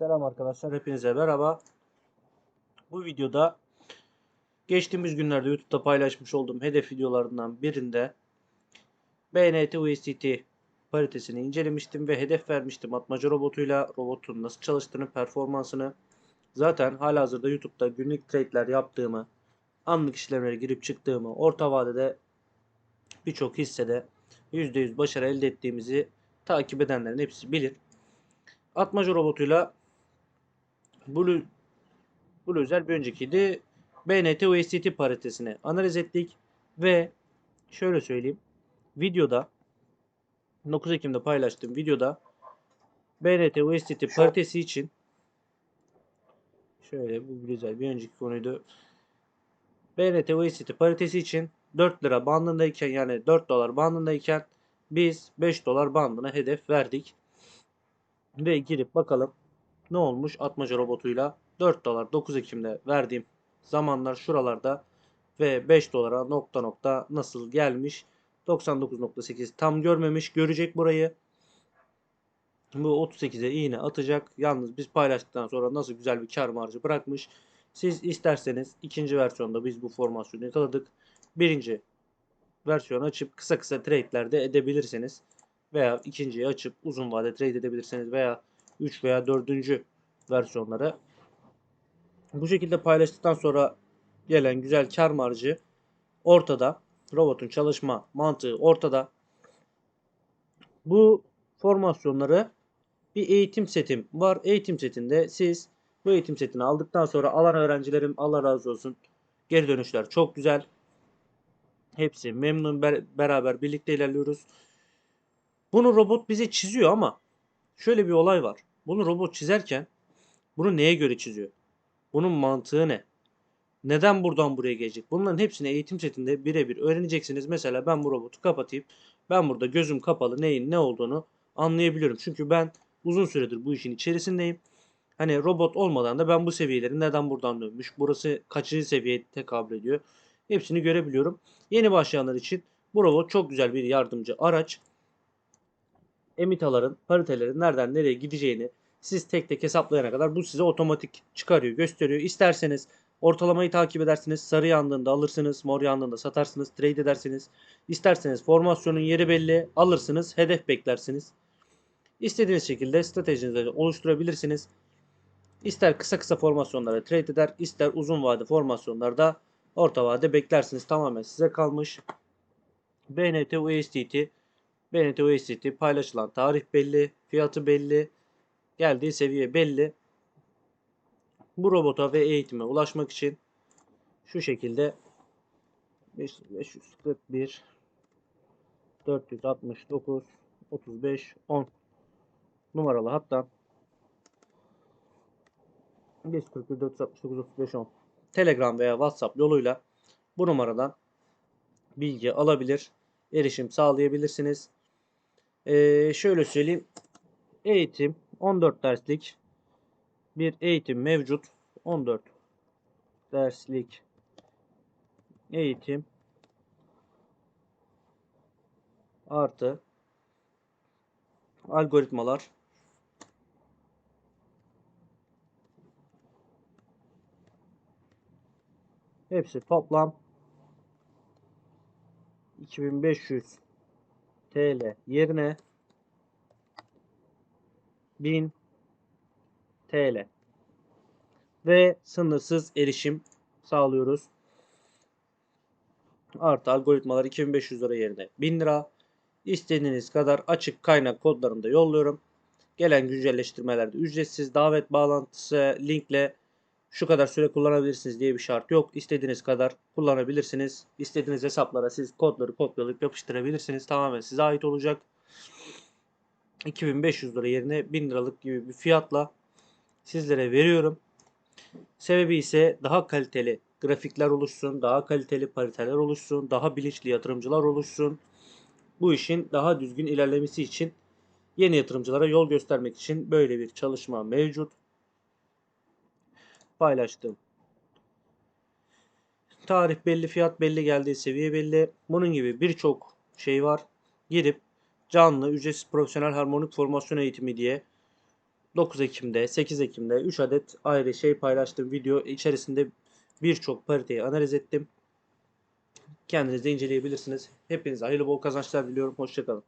Selam arkadaşlar, hepinize merhaba. Bu videoda geçtiğimiz günlerde YouTube'da paylaşmış olduğum hedef videolarından birinde BNT USDT paritesini incelemiştim ve hedef vermiştim atmaca robotuyla robotun nasıl çalıştığını, performansını. Zaten halihazırda YouTube'da günlük trade'ler yaptığımı, anlık işlemlere girip çıktığımı, orta vadede birçok hissede %100 başarı elde ettiğimizi takip edenlerin hepsi bilir. Atmaca robotuyla Blue, Blue özel bir öncekiydi. BNT USDT paritesini analiz ettik ve şöyle söyleyeyim. Videoda 9 Ekim'de paylaştığım videoda BNT USDT paritesi için şöyle bu güzel bir önceki konuydu. BNT USDT paritesi için 4 lira bandındayken yani 4 dolar bandındayken biz 5 dolar bandına hedef verdik. Ve girip bakalım ne olmuş? Atmaca robotuyla 4 dolar 9 Ekim'de verdiğim zamanlar şuralarda ve 5 dolara nokta nokta nasıl gelmiş? 99.8 tam görmemiş görecek burayı. Bu 38'e iğne atacak. Yalnız biz paylaştıktan sonra nasıl güzel bir kar marjı bırakmış. Siz isterseniz ikinci versiyonda biz bu formasyonu yakaladık. Birinci versiyonu açıp kısa kısa trade'lerde edebilirsiniz veya ikinciyi açıp uzun vade trade edebilirsiniz veya 3 veya 4. versiyonları. Bu şekilde paylaştıktan sonra gelen güzel kar marjı ortada. Robotun çalışma mantığı ortada. Bu formasyonları bir eğitim setim var. Eğitim setinde siz bu eğitim setini aldıktan sonra alan öğrencilerim Allah razı olsun. Geri dönüşler çok güzel. Hepsi memnun beraber birlikte ilerliyoruz. Bunu robot bize çiziyor ama şöyle bir olay var. Bunu robot çizerken bunu neye göre çiziyor? Bunun mantığı ne? Neden buradan buraya gelecek? Bunların hepsini eğitim setinde birebir öğreneceksiniz. Mesela ben bu robotu kapatayım. Ben burada gözüm kapalı neyin ne olduğunu anlayabiliyorum. Çünkü ben uzun süredir bu işin içerisindeyim. Hani robot olmadan da ben bu seviyeleri neden buradan dönmüş, burası kaçıncı seviyeye tekabül ediyor. Hepsini görebiliyorum. Yeni başlayanlar için bu robot çok güzel bir yardımcı araç emitaların, paritelerin nereden nereye gideceğini siz tek tek hesaplayana kadar bu size otomatik çıkarıyor, gösteriyor. İsterseniz ortalamayı takip edersiniz. Sarı yandığında alırsınız, mor yandığında satarsınız, trade edersiniz. İsterseniz formasyonun yeri belli, alırsınız, hedef beklersiniz. İstediğiniz şekilde stratejinizi oluşturabilirsiniz. İster kısa kısa formasyonlara trade eder, ister uzun vade formasyonlarda orta vade beklersiniz. Tamamen size kalmış. BNT, USDT BNT USDT paylaşılan tarih belli, fiyatı belli, geldiği seviye belli. Bu robota ve eğitime ulaşmak için şu şekilde 541 469 35 10 numaralı hatta 541 469 35 10 Telegram veya WhatsApp yoluyla bu numaradan bilgi alabilir, erişim sağlayabilirsiniz. Ee, şöyle söyleyeyim. Eğitim 14 derslik bir eğitim mevcut. 14 derslik eğitim artı algoritmalar hepsi toplam 2500 TL yerine 1000 TL ve sınırsız erişim sağlıyoruz. Artı algoritmalar 2500 lira yerine 1000 lira. İstediğiniz kadar açık kaynak kodlarını da yolluyorum. Gelen güncelleştirmelerde ücretsiz davet bağlantısı linkle şu kadar süre kullanabilirsiniz diye bir şart yok. İstediğiniz kadar kullanabilirsiniz. İstediğiniz hesaplara siz kodları kopyalayıp yapıştırabilirsiniz. Tamamen size ait olacak. 2500 lira yerine 1000 liralık gibi bir fiyatla sizlere veriyorum. Sebebi ise daha kaliteli grafikler oluşsun, daha kaliteli pariteler oluşsun, daha bilinçli yatırımcılar oluşsun. Bu işin daha düzgün ilerlemesi için yeni yatırımcılara yol göstermek için böyle bir çalışma mevcut paylaştım. Tarih belli, fiyat belli, geldiği seviye belli. Bunun gibi birçok şey var. Girip canlı, ücretsiz profesyonel harmonik formasyon eğitimi diye 9 Ekim'de, 8 Ekim'de 3 adet ayrı şey paylaştım. Video içerisinde birçok pariteyi analiz ettim. Kendiniz inceleyebilirsiniz. Hepinize hayırlı bol kazançlar diliyorum. Hoşçakalın.